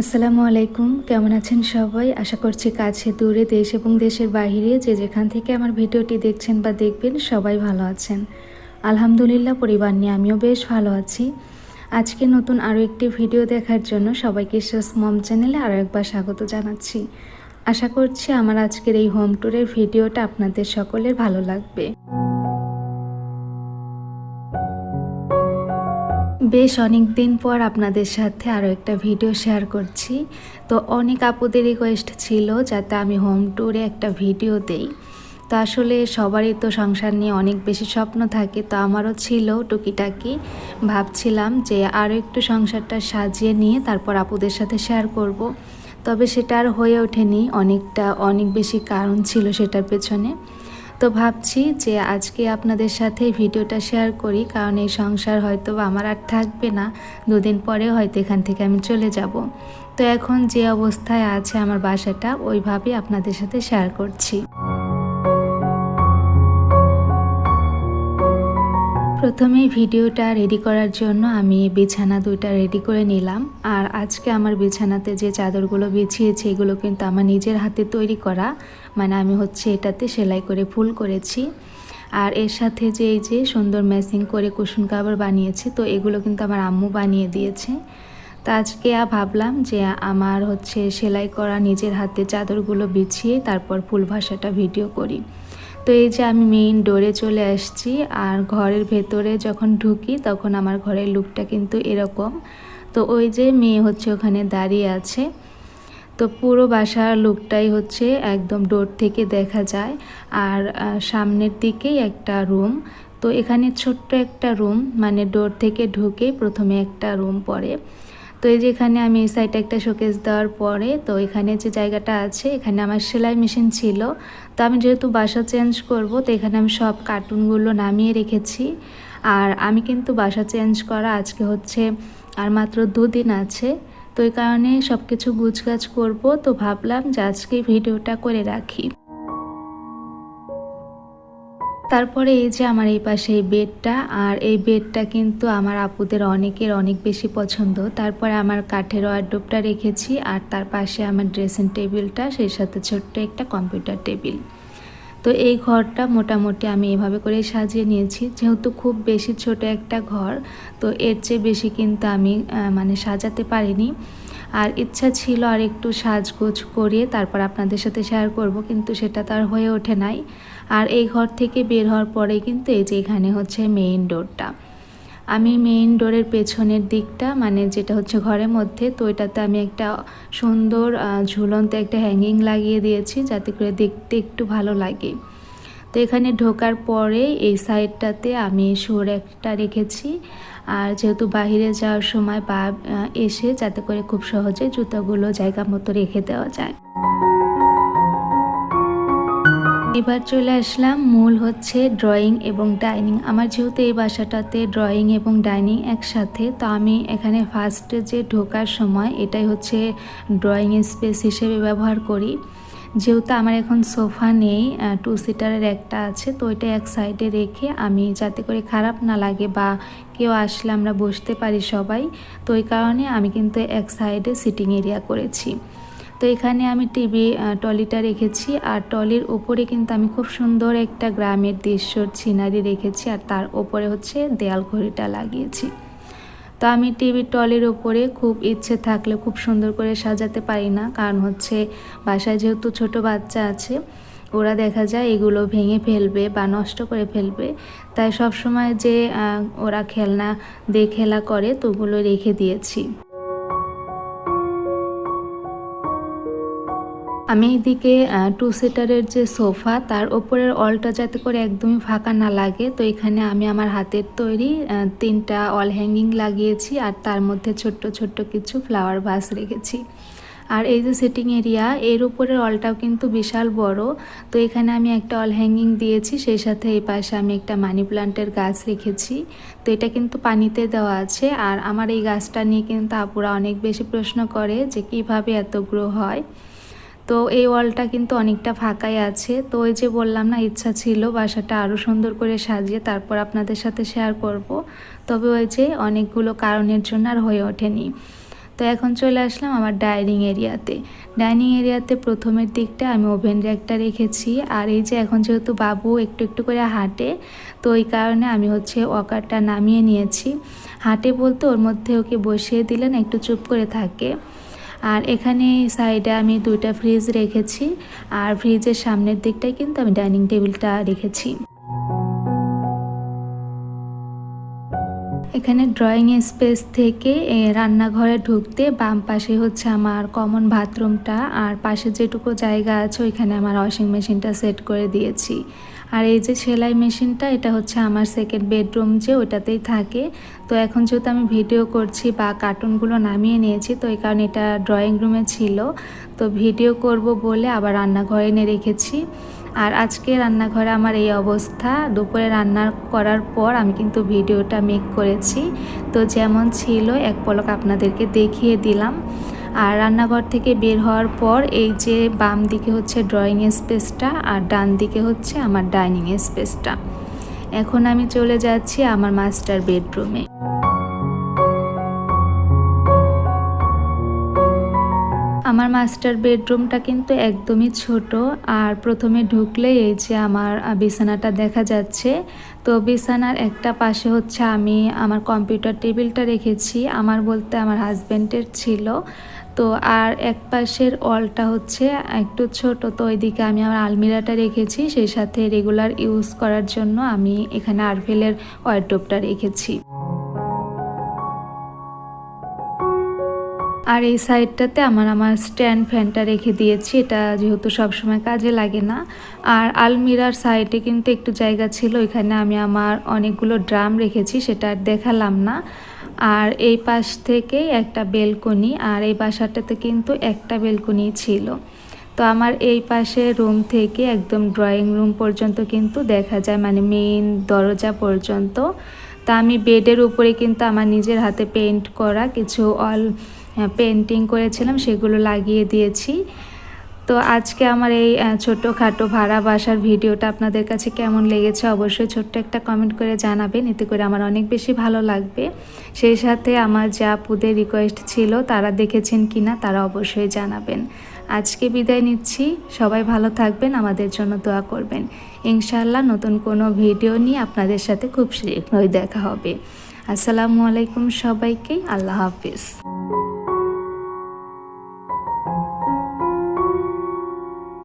আসসালামু আলাইকুম। কেমন আছেন সবাই? আশা করছি কাছে, দূরে, দেশ এবং দেশের বাইরে যে যেখান থেকে আমার ভিডিওটি দেখছেন বা দেখবেন সবাই ভালো আছেন। আলহামদুলিল্লাহ, পরিবার নিয়ে আমিও বেশ ভালো আছি। আজকে নতুন আরও একটি ভিডিও দেখার জন্য সবাইকে শেষ মম চ্যানেলে আরও একবার স্বাগত জানাচ্ছি। আশা করছি আমার আজকের এই হোম ট্যুরের ভিডিওটা আপনাদের সকলের ভালো লাগবে। বেশ অনেক দিন পর আপনাদের সাথে আরও একটা ভিডিও শেয়ার করছি। তো অনেক আপুদের রিকোয়েস্ট ছিল যাতে আমি হোম ট্যুরে একটা ভিডিও দেই। তো আসলে সবারই তো সংসার নিয়ে অনেক বেশি স্বপ্ন থাকে, তো আমারও ছিল টুকিটাকি। ভাবছিলাম যে আরও একটু সংসারটা সাজিয়ে নিয়ে তারপর আপুদের সাথে শেয়ার করব। তবে সেটা আর হয়ে ওঠেনি, অনেকটা অনেক বেশি কারণ ছিল সেটার পেছনে। তো ভাবছি যে আজকে আপনাদের সাথে ভিডিওটা শেয়ার করি, কারণ এই সংসার হয়তো আমার আর থাকবে না। দুদিন পরে হয়তো এখান থেকে আমি চলে যাব। তো এখন যে অবস্থায় আছে আমার বাসাটা, ওইভাবেই আপনাদের সাথে শেয়ার করছি। প্রথমেই ভিডিওটা রেডি করার জন্য আমি বিছানা দুইটা রেডি করে নিলাম। আর আজকে আমার বিছানাতে যে চাদরগুলো বিছিয়েছি, এগুলো কিন্তু আমার নিজের হাতে তৈরি করা। মানে আমি হচ্ছে এটাতে সেলাই করে ফুল করেছি। আর এর সাথে যে এই যে সুন্দর ম্যাচিং করে কুশন কাবার বানিয়েছি, তো এগুলো কিন্তু আমার আম্মু বানিয়ে দিয়েছে। তা আজকে ভাবলাম যে আমার হচ্ছে সেলাই করা নিজের হাতে চাদরগুলো বিছিয়ে তারপর ফুল ভাষাটা ভিডিও করি। তো এই যে আমি মেইন ডোরে চলে আসছি, আর ঘরের ভেতরে যখন ঢুকি তখন আমার ঘরের লুকটা কিন্তু এরকম। তো ওই যে মেয়ে হচ্ছে ওখানে দাঁড়িয়ে আছে। তো পুরো বাসার লুকটাই হচ্ছে একদম ডোর থেকে দেখা যায়। আর সামনের দিকেই একটা রুম তো এখানে ছোট্ট একটা রুম মানে ডোর থেকে ঢুকে প্রথমে একটা রুম পড়ে। তো এই যে এখানে আমি এই সাইডে একটা শোকেস দেওয়ার পরে, তো এখানে যে জায়গাটা আছে, এখানে আমার সেলাই মেশিন ছিল। তো আমি যেহেতু বাসা চেঞ্জ করব, তো এখানে আমি সব কার্টুনগুলো নামিয়ে রেখেছি। আর আমি কিন্তু বাসা চেঞ্জ করা আজকে হচ্ছে আর মাত্র দুদিন আছে। তো এই কারণে সব কিছু গুছগাছ করব। তো ভাবলাম যে আজকে ভিডিওটা করে রাখি। তারপরে এই যে আমার এই পাশে এই বেডটা, আর এই বেডটা কিন্তু আমার আপুদের অনেকের অনেক বেশি পছন্দ। তারপরে আমার কাঠের ওয়ার্ডোপটা রেখেছি, আর তার পাশে আমার ড্রেসিং টেবিলটা সেই সাথে ছোট্ট একটা কম্পিউটার টেবিল তো এই ঘরটা মোটামুটি আমি এভাবে করে সাজিয়ে নিয়েছি। যেহেতু খুব বেশি ছোট একটা ঘর, তো এর চেয়ে বেশি কিন্তু আমি মানে সাজাতে পারিনি। আর ইচ্ছা ছিল আর একটু সাজগোজ করিয়ে তারপর আপনাদের সাথে শেয়ার করব, কিন্তু সেটা তার হয়ে ওঠে নাই। আর এই ঘর থেকে বের হওয়ার পরে কিন্তু এই যে এখানে হচ্ছে মেইন ডোরটা আমি মেইন ডোরের পেছনের দিকটা মানে যেটা হচ্ছে ঘরের মধ্যে, তো এটাতে আমি একটা সুন্দর ঝুলন্ত একটা হ্যাঙ্গিং লাগিয়ে দিয়েছি যাতে করে দেখতে একটু ভালো লাগে। তো এখানে ঢোকার পরে এই সাইডটাতে আমি সুর একটা রেখেছি। আর যেহেতু বাহিরে যাওয়ার সময় বা এসে যাতে করে খুব সহজে জুতোগুলো জায়গা মতো রেখে দেওয়া যায়। এবার চলে আসলাম, মূল হচ্ছে ড্রয়িং এবং ডাইনিং আমার যেহেতু এই বাসাটাতে ড্রয়িং এবং ডাইনিং একসাথে, তো আমি এখানে ফার্স্টে যে ঢোকার সময় এটাই হচ্ছে ড্রয়িং স্পেস হিসেবে ব্যবহার করি। যেহেতু আমার এখন সোফা নেই টু সিটারের একটা আছে, তো ওইটা এক সাইডে রেখে আমি যাতে করে খারাপ না লাগে বা কেউ আসলে আমরা বসতে পারি সবাই, তো ওই কারণে আমি কিন্তু এক সাইডে সিটিং এরিয়া করেছি। তো এখানে আমি টিভি টলিটা রেখেছি। আর টলির ওপরে কিন্তু আমি খুব সুন্দর একটা গ্রামের দৃশ্যর সিনারি রেখেছি। আর তার ওপরে হচ্ছে দেয়াল ঘড়িটা লাগিয়েছি। তো আমি টিভির টলের ওপরে খুব ইচ্ছে থাকলে খুব সুন্দর করে সাজাতে পারি না। কারণ হচ্ছে বাসায় যেহেতু ছোট বাচ্চা আছে, ওরা দেখা যায় এগুলো ভেঙে ফেলবে বা নষ্ট করে ফেলবে। তাই সব সময় যে ওরা খেলনা দিয়ে খেলা করে, তো ওগুলো রেখে দিয়েছি। আমি এদিকে টু সিটারের যে সোফা, তার ওপরের অলটা যাতে করে একদমই ফাঁকা না লাগে, তো এখানে আমি আমার হাতের তৈরি তিনটা অল হ্যাঙ্গিং লাগিয়েছি, আর তার মধ্যে ছোট্ট ছোট্ট কিছু ফ্লাওয়ার ভাস রেখেছি। আর এই যে সিটিং এরিয়া এর উপরের অলটাও কিন্তু বিশাল বড়, তো এখানে আমি একটা অল হ্যাঙ্গিং দিয়েছি, সেই সাথে এই পাশে আমি একটা মানি প্লান্টের গাছ রেখেছি, তো এটা কিন্তু পানিতে দেওয়া আছে, আর আমার এই গাছটা নিয়ে কিন্তু আপুরা অনেক বেশি প্রশ্ন করে যে কীভাবে এত গ্রো হয়। তো এই ওয়ালটা কিন্তু অনেকটা ফাঁকাই আছে। তো ওই যে বললাম না, ইচ্ছা ছিল বাসাটা আরও সুন্দর করে সাজিয়ে তারপর আপনাদের সাথে শেয়ার করব। তবে ওই যে অনেকগুলো কারণের জন্য আর হয়ে ওঠেনি। তো এখন চলে আসলাম আমার ডাইনিং এরিয়াতে। ডাইনিং এরিয়াতে প্রথমের দিকটা আমি ওভেন র্যাকটা রেখেছি। আর এই যে এখন যেহেতু বাবু একটু একটু করে হাঁটে, তো ওই কারণে আমি হচ্ছে ওয়াকারটা নামিয়ে নিয়েছি। হাঁটে বলতে ওর মধ্যে ওকে বসিয়ে দিলেন, একটু চুপ করে থাকে। আর এখানে সাইডে আমি দুইটা ফ্রিজ রেখেছি, আর ফ্রিজের সামনের দিকটায় কিন্তু আমি ডাইনিং টেবিলটা রেখেছি। এখানে ড্রয়িং স্পেস থেকে রান্নাঘরে ঢুকতে বাম পাশে হচ্ছে আমার কমন বাথরুমটা আর পাশে যেটুকু জায়গা আছে ওইখানে আমার ওয়াশিং মেশিনটা সেট করে দিয়েছি। আর এই যে সেলাই মেশিনটা, এটা হচ্ছে আমার সেকেন্ড বেডরুম যে ওইটাতেই থাকে। তো এখন যেহেতু আমি ভিডিও করছি বা কার্টুনগুলো নামিয়ে নিয়েছি, তো এই কারণে এটা ড্রয়িং রুমে ছিল। তো ভিডিও করব বলে আবার রান্নাঘরে এনে রেখেছি। আর আজকে রান্নাঘরে আমার এই অবস্থা। দুপুরে রান্না করার পর আমি কিন্তু ভিডিওটা মেক করেছি। তো যেমন ছিল, এক পলক আপনাদেরকে দেখিয়ে দিলাম। আর রান্নাঘর থেকে বের হওয়ার পর এই যে বাম দিকে হচ্ছে ড্রয়িং স্পেসটা আর ডান দিকে হচ্ছে আমার ডাইনিং স্পেসটা এখন আমি চলে যাচ্ছি আমার মাস্টার বেডরুমে আমার মাস্টার বেডরুমটা কিন্তু একদমই ছোট আর প্রথমে ঢুকলেই এই যে আমার বিছানাটা দেখা যাচ্ছে। তো বিছানার একটা পাশে হচ্ছে আমি আমার কম্পিউটার টেবিলটা রেখেছি। আমার বলতে আমার হাজব্যান্ডের ছিল। তো আর এক পাশের অলটা হচ্ছে একটু ছোট, তো ওইদিকে আমি আমার আলমিরাটা রেখেছি। সেই সাথে রেগুলার ইউজ করার জন্য আমি এখানে আরভেলের ওয়ারড্রোপটা রেখেছি। আর এই সাইডটাতে আমার আমার স্ট্যান্ড ফ্যানটা রেখে দিয়েছি। এটা যেহেতু সবসময় কাজে লাগে না। আর আলমিরার সাইডে কিন্তু একটু জায়গা ছিল। ওইখানে আমি আমার অনেকগুলো ড্রাম রেখেছি, সেটা আর দেখালাম না। আর এই পাশ থেকেই একটা বেলকনি, আর এই বাসাটাতে কিন্তু একটা বেলকনি ছিল। তো আমার এই পাশে রুম থেকে একদম ড্রয়িং রুম পর্যন্ত কিন্তু দেখা যায় মানে মেইন দরজা পর্যন্ত। তা আমি বেডের উপরে কিন্তু আমার নিজের হাতে পেন্ট করা কিছু অল পেন্টিং করেছিলাম, সেগুলো লাগিয়ে দিয়েছি। তো আজকে আমার এই আহ, ছোট্টখাটো ভাড়া বাসার ভিডিওটা আপনাদের কাছে কেমন লেগেছে অবশ্যই ছোট্ট একটা কমেন্ট করে জানাবেন। এতে করে আমার অনেক বেশি ভালো লাগবে। সেই সাথে আমার যা আপুদের রিকোয়েস্ট ছিল তারা দেখেছেন কিনা তারা অবশ্যই জানাবেন। আজকে বিদায় নিচ্ছি। সবাই ভালো থাকবেন আমাদের জন্য দোয়া করবেন। ইনশাল্লাহ নতুন কোনো ভিডিও নিয়ে আপনাদের সাথে খুব শীঘ্রই দেখা হবে। আসসালামু আলাইকুম সবাইকে আল্লাহ হাফিজ।